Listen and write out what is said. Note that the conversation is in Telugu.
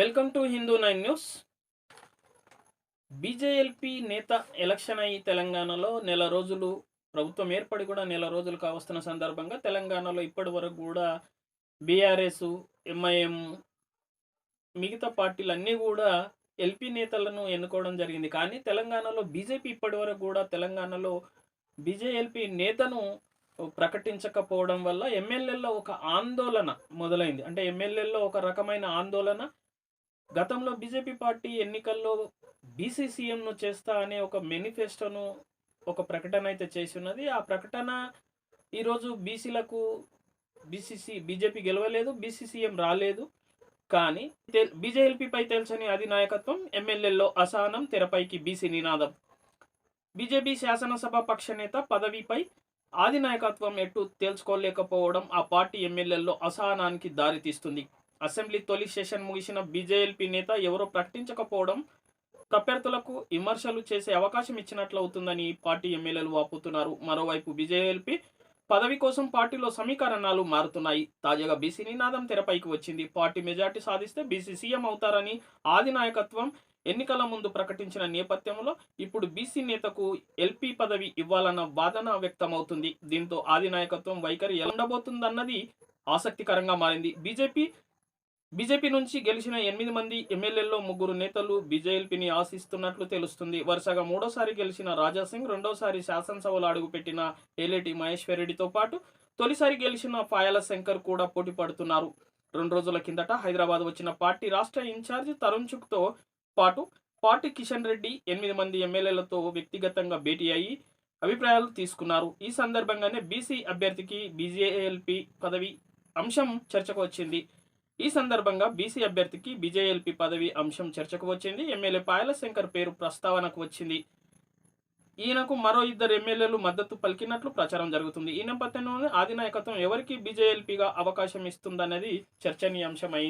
Welcome to Hindu night news. BJLP నేత ఎలక్షన్ అయి తెలంగాణలో నెల రోజులు ప్రభుత్వం ఏర్పడి కూడా నెల రోజులు కావస్తున్న సందర్భంగా తెలంగాణలో ఇప్పటి వరకు కూడా బీఆర్ఎస్ ఎంఐఎం మిగతా పార్టీలు అన్నీ కూడా ఎల్పీ నేతలను ఎన్నుకోవడం జరిగింది. కానీ తెలంగాణలో బీజేపీ ఇప్పటి వరకు కూడా తెలంగాణలో బీజేఎల్పీ నేతను ప్రకటించకపోవడం వల్ల ఎమ్మెల్యేల్లో ఒక ఆందోళన మొదలైంది. అంటే ఎమ్మెల్యేల్లో ఒక రకమైన ఆందోళన గతంలో బీజేపీ పార్టీ ఎన్నికల్లో బీసీసీఎంను చేస్తా అనే ఒక మేనిఫెస్టోను ఒక ప్రకటన అయితే చేసి ఉన్నది. ఆ ప్రకటన ఈరోజు బీసీలకు బీసీసీ బీజేపీ గెలవలేదు బీసీసీఎం రాలేదు. కానీ బీజేఎల్పీపై తెలుసని అధినాయకత్వం ఎమ్మెల్యేల్లో అసహనం తెరపైకి బీసీ నినాదం. బీజేపీ శాసనసభ పక్ష నేత పదవిపై ఆధినాయకత్వం ఎటు తేల్చుకోలేకపోవడం ఆ పార్టీ ఎమ్మెల్యేల్లో అసహనానికి దారితీస్తుంది. అసెంబ్లీ తొలి సెషన్ ముగిసిన బీజేఎల్పీ నేత ఎవరో ప్రకటించకపోవడం ప్రత్యర్థులకు విమర్శలు చేసే అవకాశం ఇచ్చినట్లు అవుతుందని పార్టీ ఎమ్మెల్యేలు వాపుతున్నారు. మరోవైపు బీజేఎల్పీ పదవి కోసం పార్టీలో సమీకరణాలు మారుతున్నాయి. తాజాగా బీసీ నినాదం తెరపైకి వచ్చింది. పార్టీ మెజార్టీ సాధిస్తే బీసీ సీఎం అవుతారని ఆది నాయకత్వం ఎన్నికల ముందు ప్రకటించిన నేపథ్యంలో ఇప్పుడు బీసీ నేతకు ఎల్పీ పదవి ఇవ్వాలన్న వాదన వ్యక్తమవుతుంది. దీంతో ఆది నాయకత్వం వైఖరి ఎలా ఉండబోతుందన్నది ఆసక్తికరంగా మారింది. బీజేపీ బీజేపీ నుంచి గెలిచిన ఎనిమిది మంది ఎమ్మెల్యేల్లో ముగ్గురు నేతలు బీజేఎల్పీని ఆశిస్తున్నట్లు తెలుస్తుంది. వరుసగా మూడోసారి గెలిచిన రాజాసింగ్ రెండోసారి శాసనసభలో అడుగుపెట్టిన ఏలేటి మహేశ్వరరెడ్డితో పాటు తొలిసారి గెలిచిన పాయల శంకర్ కూడా పోటీ పడుతున్నారు. రెండు రోజుల కిందట హైదరాబాద్ వచ్చిన పార్టీ రాష్ట్ర ఇన్ఛార్జ్ తరుణ్ చుక్తో పాటు పార్టీ కిషన్ రెడ్డి ఎనిమిది మంది ఎమ్మెల్యేలతో వ్యక్తిగతంగా భేటీ అయ్యి అభిప్రాయాలు తీసుకున్నారు. ఈ సందర్భంగానే బీసీ అభ్యర్థికి బీజేఎల్పీ పదవి అంశం చర్చకు వచ్చింది. ఈ సందర్భంగా బీసీ అభ్యర్థికి బీజేఎల్పీ పదవి అంశం చర్చకు వచ్చింది. ఎమ్మెల్యే పాయల శంకర్ పేరు ప్రస్తావనకు వచ్చింది. ఈయనకు మరో ఇద్దరు ఎమ్మెల్యేలు మద్దతు పలికినట్లు ప్రచారం జరుగుతుంది. ఈ నేపథ్యంలోనే ఆదినాయకత్వం ఎవరికి బీజేఎల్పీగా అవకాశం ఇస్తుందన్నది చర్చనీయాంశమైంది.